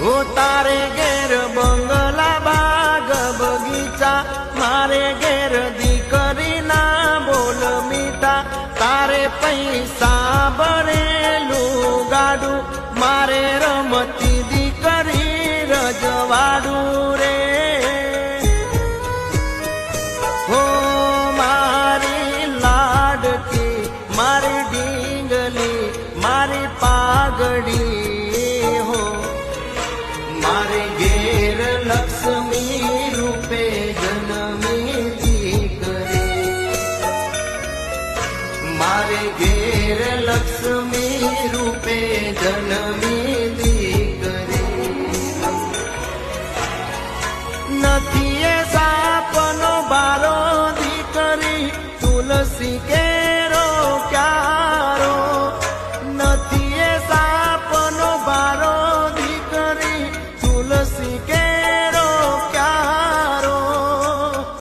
હું તારે ઘેર બંગલા બાગ બગીચા, મારે ઘેર દીકરી ના બોલ મીઠા. તારે પૈસા ભરેલું ગાડું, મારે રમતી દીકરી રજવાડું રે. હો મારી લાડકી, મારી ડીંગલી મારી પાઘડી લક્ષ્મી રૂપે જન્મેતી મારે ઘેર લક્ષ્મી રૂપે જન્મેતી કરે નથી સાપનો બારો દીકરી, તુલસી કે